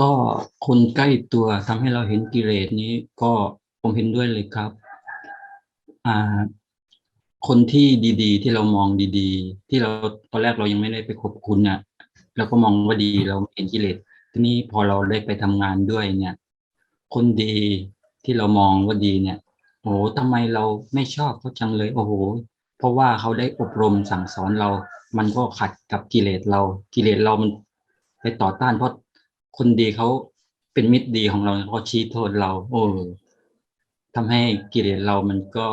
ก็คนใกล้ตัวทำให้เราเห็นกิเลสนี้ ก็ผมเห็นด้วยเลยครับ อ่า คนที่ดีๆ ที่เรามองดีๆ ที่เราตอนแรกเรายังไม่ได้ไปคบคุณเนี่ยเราก็มองว่าดีเราเห็นกิเลสทีนี้พอเราได้ไปทำงานด้วยเนี่ย คนดีที่เรามองว่าดีเนี่ยโอ้โหทำไมเราไม่ชอบเขาจังเลยโอ้โหเพราะว่าเขาได้อบรมสั่งสอนเรา มันก็ขัดกับกิเลสเรา กิเลสเรามันไปต่อต้านเพราะ คนดีเขาเป็นมิตรดีของเราเขาชี้โทษเรา โอ้ทำให้กิเลสเรามันก็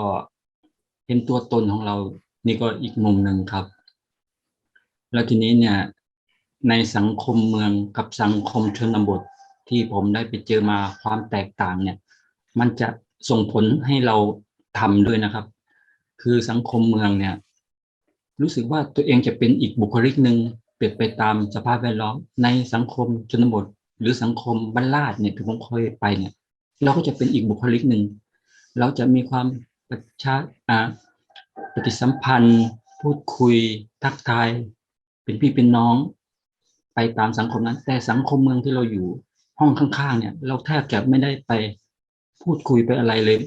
เห็นตัวตนของเรา นี่ก็อีกมุมหนึ่งครับ แล้วทีนี้เนี่ย ในสังคมเมืองกับสังคมชนบทที่ผมได้ไปเจอมาความแตกต่างเนี่ย มันจะส่งผลให้เราทำด้วยนะครับ คือสังคมเมืองเนี่ย รู้สึกว่าตัวเองจะเป็นอีกบุคลิกหนึ่ง เปลี่ยนไปตามสภาพแวดล้อมในสังคมชนบท หรือสังคมบ้านลาดเนี่ยที่ผมเคยไปเนี่ย เราก็จะเป็นอีกบุคลิกหนึ่ง เราจะมีความประชาอ่าปฏิสัมพันธ์ พูดคุย ทักทาย เป็นพี่เป็นน้อง ไปตามสังคมนั้น แต่สังคมเมืองที่เราอยู่ห้องข้างๆ เนี่ย เราแทบจะไม่ได้ไปพูดคุยไปอะไรเลย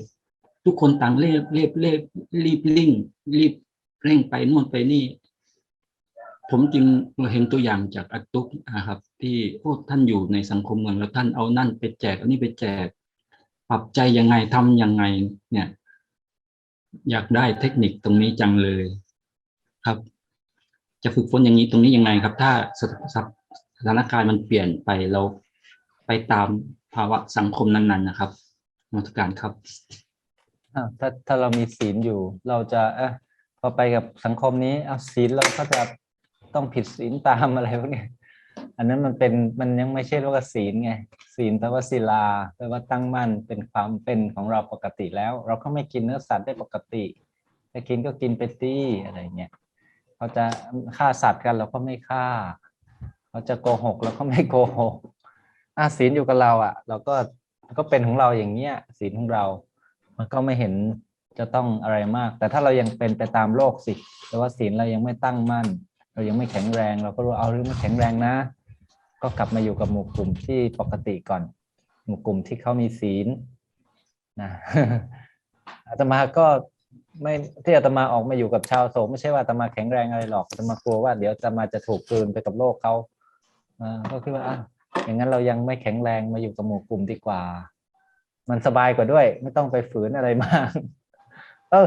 ทุกคนต่างเรียบเรียบเรียบรีบลิ่งรีบเร่งไปนู่นไปนี่ ผมจึงเห็นตัวอย่างจากอาตุกนะครับ ที่พวกท่านอยู่ในสังคมเมืองแล้วท่านเอานั่นไปแจกเอานี่ไปแจก ปรับใจยังไงทำยังไง เนี่ย อยากได้เทคนิคตรงนี้จังเลยครับ จะฝึกฝนอย่างนี้ตรงนี้ยังไงครับ ถ้าสถานการณ์มันเปลี่ยนไปเราไปตามภาวะสังคมนั้น ๆ นะครับมาตรการครับถ้าถ้าเรามีศีลอยู่ เราจะเออพอไปกับสังคมนี้เอาศีลเราก็จะ ต้องผิดศีลตามอะไรพวกนี้อันนั้นมันเป็นมันยังไม่ใช่เรียกว่าศีลไงศีลแปลว่าศิลาแปลว่าตั้งมั่นเป็นความเป็นของเราปกติแล้ว เราก็ไม่กินเนื้อสัตว์ได้ปกติจะกินก็กินไปตี้อะไรเงี้ยเขาจะฆ่าสัตว์กันเราก็ไม่ฆ่าเขาจะโกหกเราก็ไม่โกหกอะศีลอยู่กับเราอะ เราก็ก็เป็นของเราอย่างเงี้ยศีลของเรา มันก็ไม่เห็นจะต้องอะไรมาก แต่ถ้าเรายังเป็นไปตามโลกสิแต่ว่าศีลเรายังไม่ตั้งมั่น เรายังไม่แข็งแรง เราก็รู้เอาเรื่องไม่แข็งแรงนะ ก็กลับมาอยู่กับหมู่กลุ่มที่ปกติก่อน หมู่กลุ่มที่เขามีศีลนะอาตมาก็ไม่ที่อาตมาออกมาอยู่กับชาวโสมไม่ใช่ว่าอาตมาแข็งแรงอะไรหรอกอาตมากลัวว่าเดี๋ยวอาตมาจะถูกกลืนไปกับโลกเขาอ่าก็คิดว่าอะอย่างนั้นเรายังไม่แข็งแรงมาอยู่กับหมู่กลุ่มดีกว่า มันสบายกว่าด้วย ไม่ต้องไปฝืนอะไรมาก เออ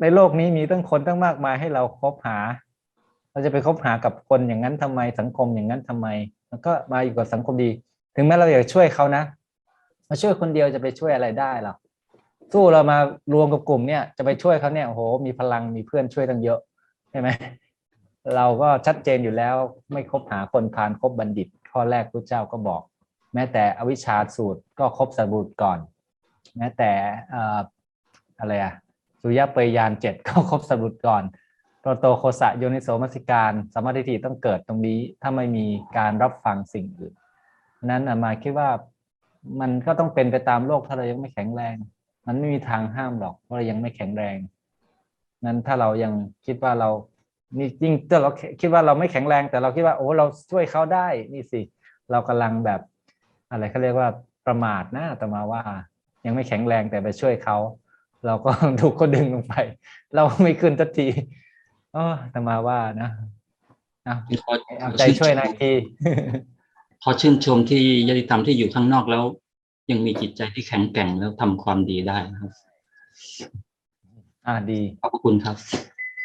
ในโลกนี้มีตั้งคนตั้งมากมายให้เราคบหา เราจะไปคบหากับคนอย่างนั้นทำไมสังคมอย่างนั้นทำไมแล้วก็มาอยู่กับสังคมดี ถึงแม้เราอยากช่วยเขานะมาช่วยคนเดียวจะไปช่วยอะไรได้หรอสู้เรามารวมกับกลุ่มเนี่ยจะไปช่วยเขาเนี่ยโอ้โหมีพลังมีเพื่อนช่วยตั้งเยอะใช่ไหมเราก็ชัดเจนอยู่แล้วไม่คบหาคนพาลคบบัณฑิต ข้อแรกพระเจ้าก็บอก แม้แต่อวิชชาสูตรก็คบสบุตรก่อน แม้แต่อะไรอะสุยะเปยยานเจ็ดก็คบสบุตรก่อน โรโตโคสะโยนิโสมัสิการสมาธิต้องเกิดตรงนี้ ถ้าไม่มีการรับฟังสิ่งอื่น นั้นมาคิดว่ามันก็ต้องเป็นไปตามโลกถ้าเรายังไม่แข็งแรง มันไม่มีทางห้ามหรอกเพราะเรายังไม่แข็งแรง นั้นถ้าเรายังคิดว่าเรานี่จริงถ้าเราคิดว่าเราไม่แข็งแรง แต่เราคิดว่าโอ้เราช่วยเขาได้นี่สิ เรากำลังแบบ อะไรเขาเรียกว่าประมาทนะแต่มาว่า ยังไม่แข็งแรงแต่ไปช่วยเขาเราก็ถูกเขาดึงลงไป เราไม่ขึ้นทันที อ๋อแต่มาว่านะเอาเอาใจช่วยนะคีขอชื่นชมที่ยติธรรมที่อยู่ข้างนอกแล้ว ยังมีจิตใจที่แข็งแกร่งแล้วทำความดีได้ครับ อ่าดี ขอบคุณครับ